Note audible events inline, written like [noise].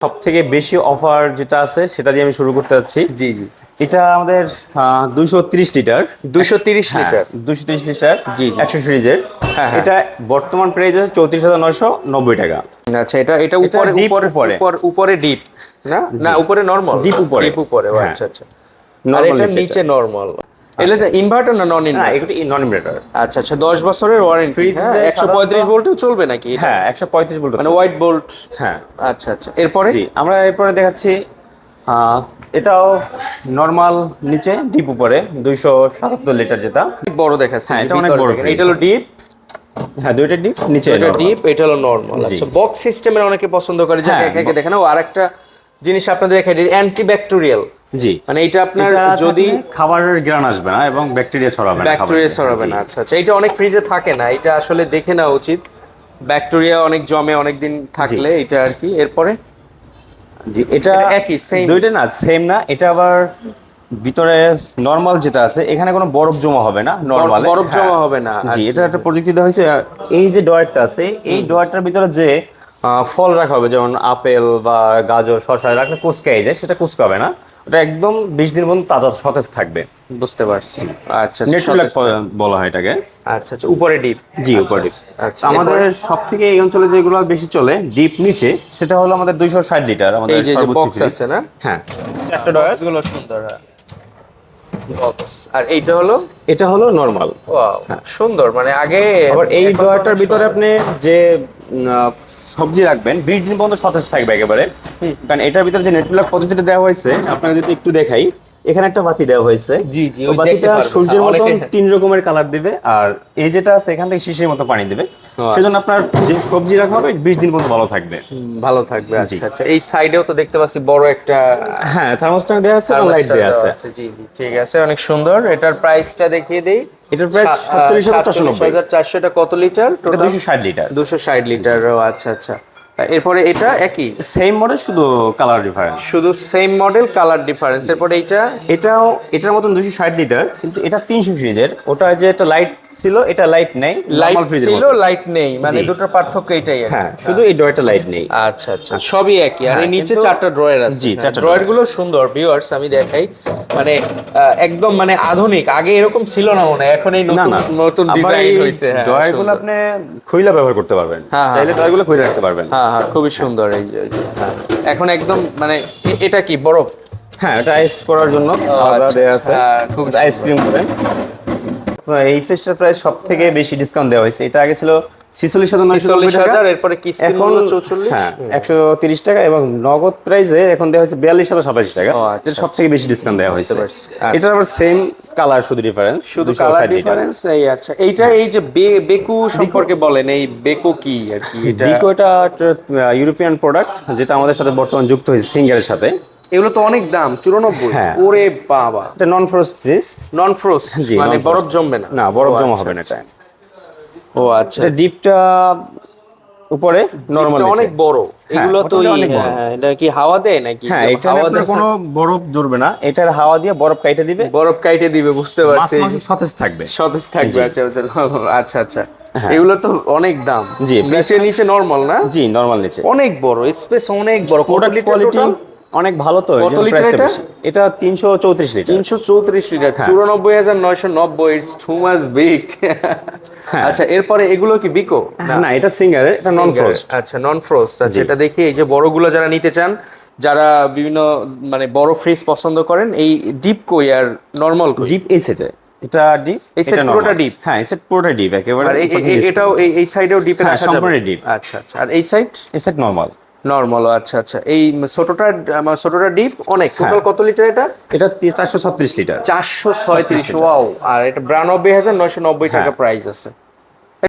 সব থেকে বেশি অফার যেটা আছে সেটা দিয়ে আমি শুরু করতে যাচ্ছি। জি জি। এটা আমাদের দুইশো তিরিশ লিটার 230 লিটার দুশো তিরিশ লিটার জি। একশো সিরিজের হ্যাঁ, হ্যাঁ। এটা বর্তমান প্রাইস আছে চৌত্রিশ হাজার নয়শো নব্বই টাকা। আচ্ছা এটা এটা উপরে উপরে উপরে। উপরে ডিপ না? না উপরে নরমাল Deep উপরে। ডিপ উপরে হ্যাঁ। আচ্ছা আচ্ছা। আর এটা নিচে নিচে নরমাল এটা ইনভার্টার না নন ইনভার্টার এগুলো নন ইনভার্টার আচ্ছা আচ্ছা 10 বছরের ওয়ারেন্টি যে 135 সাধারণত- ভোল্টেও চলবে নাকি হ্যাঁ একশো পঁয়ত্রিশ বলতে মানে হোয়াইট বোল্ট হ্যাঁ। আচ্ছা আচ্ছা এরপরে? জি আমরা এরপরে দেখাচ্ছি এটাও নর্মাল নিচে ডিপ উপরে দুইশো সাতাত্তর লিটার যেটা। বড় দেখাচ্ছে হ্যাঁ, এটা অনেক বড়। এটা হলো ডিপ হ্যাঁ দুইটা ডিপ নিচে এটা ডিপ এটা হলো নরমাল। আচ্ছা বক্স সিস্টেমের অনেকে পছন্দ করে যে হ্যাঁ, একে একে দেখেন ও আরেকটা জিনিস আপনাদের দেখাই অ্যান্টি ব্যাকটেরিয়াল জি। মানে এটা আপনার যদি খাবারের গ্রান আসবে না এবং ব্যাকটেরিয়া ছড়াবে না ব্যাকটেরিয়া ছড়াবে না। আচ্ছা আচ্ছা। এটা অনেক ফ্রিজে থাকে না এটা আসলে দেখে নেওয়া উচিত। ব্যাকটেরিয়া অনেক জমে অনেক দিন থাকলে এটা আর কি। এরপরে? জি এটা একই, same। দুইটা না সেম না। এটা আবার ভিতরে নরমাল যেটা আছে এখানে কোনো বরফ জমা হবে না নরমাল বরফ জমা হবে না। জি এটা একটা প্রযুক্তি দেওয়া হয়েছে। এই যে ডয়ারটা আছে এই ডয়ারটার ভিতরে যে ফল রাখা হবে যেমন আপেল বা গাজর শসা রাখলে কুচকাই যায় সেটা কুচকাবে না। ওটা একদম বিশ দিন পর্যন্ত তাজা সতেজ থাকবে। বুঝতে পারছি। আচ্ছা সতেজ। বলা হয় এটাকে। আচ্ছা আচ্ছা উপরে ডিপ জি উপরে আচ্ছা আমাদের সব থেকে এই অঞ্চলে যেগুলো বেশি চলে ডিপ নিচে সেটা হলো আমাদের দুইশো ষাট লিটার আমাদের এই যে বক্স আছে না? হ্যাঁ। চারটা ডয়ারগুলো সুন্দর হ্যাঁ। বক্স। আর এইটা হলো? এটা হলো নর্মাল ওয়াও সুন্দর। মানে আগে আবার এই অনেক ভিতরে আপনি যে আহ, সবজি রাখবেন বিশ দিন পর্যন্ত সতেজ থাকবে একেবারে। কারণ এটার ভিতরে যে নেটওয়ার্ক পদ্ধতিটা দেওয়া হয়েছে আপনারা যদি একটু দেখাই এখানে একটা বাতি দেওয়া হয়েছে। জি, জি, ওই বাতিটা সূর্যের অনেকে- তিন রকমের কালার দিবে আর এই যেটা আছে এখান থেকে শিশির মতো পানি দিবে। আচ্ছা। সেজন্য আপনার যে সবজি রাখা হবে বিশ দিন পর্যন্ত ভালো থাকবে। ভালো থাকবে আচ্ছা আচ্ছা। এই সাইডেও তো দেখতে পাচ্ছি বড় একটা হ্যাঁ থার্মোস্ট্যাট দেওয়া আছে লাইট দেওয়া আছে। জি জি ঠিক আছে অনেক সুন্দর। এটার প্রাইসটা দেখিয়ে দেই। এটার প্রাইস সাতচল্লিশ হাজার চারশো নব্বই। হাজার চারশো এটা কত লিটার এটা দুইশো ষাট লিটার দুশো ষাট লিটার ও আচ্ছা আচ্ছা। এরপরে এটা একই? সেম মডেল শুধু কালার ডিফারেন্স শুধু সেম মডেল কালার ডিফারেন্স এরপরে এইটা এটাও এটার মতন দুশো ষাট লিটার কিন্তু এটা তিনশো ফ্রিজের ওটা যে একটা লাইট ছিল এটা লাইট নেই লাইট ছিল লাইট নেই মানে জি। দুটোর পার্থক্য এটাই হ্যাঁ শুধু এই ডয়টা লাইট নেই। আচ্ছা আচ্ছা সবই একই। আর হ্যাঁ, নিচে চারটা ড্রয়ার আছে। জি, চারটা ড্রয়ারগুলো সুন্দর ভিউয়ার্স আমি দেখাই। মানে একদম মানে আধুনিক। আগে এরকম ছিল না মনে হয়। এখন এই নতুন নতুন ডিজাইন হয়েছে হ্যাঁ ড্রয়ারগুলো আপনি খুইলা ব্যবহার করতে পারবেন। হ্যাঁ, হ্যাঁ। চাইলে ড্রয়ারগুলো খুইলা রাখতে পারবেন। হ্যাঁ হ্যাঁ খুবই সুন্দর এই যে হ্যাঁ। এখন একদম মানে এটা কি বরফ? হ্যাঁ এটা আইস করার জন্য। আলাদা দেয়া আছে। খুব আইসক্রিম করে। এই ফেস্টার প্রাইস সব থেকে বেশি ডিসকাউন্ট দেওয়া হয়েছে। এটা আগে ছিল ছিচল্লিশ হাজার 46,000 টাকা। এরপরে কিস্তি এখন 44 হ্যাঁ একশো তিরিশ টাকা এবং নগদ প্রাইসে এখন দেওয়া হয়েছে বিয়াল্লিশ হাজার সাতাশি টাকা। ও, আচ্ছা, সব থেকে বেশি ডিসকাউন্ট দেওয়া হয়েছে। আচ্ছা। এটা আবার সেম কালার শুধু ডিফারেন্স শুধু কালার ডিফারেন্স এই আচ্ছা। এইটা এই যে বেকু সম্পর্কে বলেন এই বেকু কি আর কি? এটা বিকো এটা ইউরোপিয়ান প্রোডাক্ট যেটা আমাদের সাথে বর্তমান যুক্ত হয়েছে সিঙ্গারের সাথে। এগুলো তো অনেক দাম চুরানব্বই। হ্যাঁ। ওরে বাবা। এটা non frost fridge non frost মানে বরফ জমবে না। না বরফ জমা আচ্ছা, হবে না আচ্ছা। এটা ও আচ্ছা এটা ডিপটা উপরে নরমাল এটা অনেক বড়। এগুলো তো। হ্যাঁ, এটা কি হাওয়া দেয় নাকি? হ্যাঁ হাওয়া এখানে কোনো বরফ ধরবে না এটার হাওয়া দিয়ে বরফ কাইটে দিবে। বরফ কাইটে দিবে বুঝতে পারছি। সতেজ থাকবে। সতেজ থাকবে আচ্ছা আচ্ছা [laughs] আচ্ছা আচ্ছা। হ্যাঁ। এগুলো তো অনেক দাম। জি, নিচে নিচে নরমাল না? জি নরমাল নিচে। অনেক বড় স্পেস অনেক বড়। কোয়ালিটি অনেক ভালো তো কত লিটার এটা? এটা তিনশো চৌত্রিশ লিটার। তিনশো চৌত্রিশ লিটার। হ্যাঁ। চুরানব্বই হাজার নয়শো নব্বই ইটস টু মাস বিগ। আচ্ছা এরপরে এগুলো কি বিকো না এটা সিঙ্গারের এটা নন ফ্রোস্ট আচ্ছা নন ফ্রোস্ট আচ্ছা এটা দেখি এই যে বড়গুলো যারা নিতে চান যারা বিভিন্ন মানে বড় ফ্রিজ পছন্দ করেন এই ডিপ কই আর নরমাল কই ডিপ এই সেটে এটা ডিপ এই set পুরোটা deep? হ্যাঁ এই সেট পুরোটা ডিপ একেবারে এটাও এই সাইডেও ডিপে সম্পূর্ণ deep। আচ্ছা আচ্ছা আর এই সাইড এই সেট নরমাল নরমাল আচ্ছা আচ্ছা। এই ছোটটা আমার ছোটটা ডিপ অনেক। হ্যাঁ। টোটাল কত লিটার এটা? এটা চারশো ছত্রিশ লিটার চারশো ছয়ত্রিশ ওয়াও আর এটা বিরানব্বই হাজার নয়শো নব্বই টাকা হ্যাঁ। প্রাইস আছে।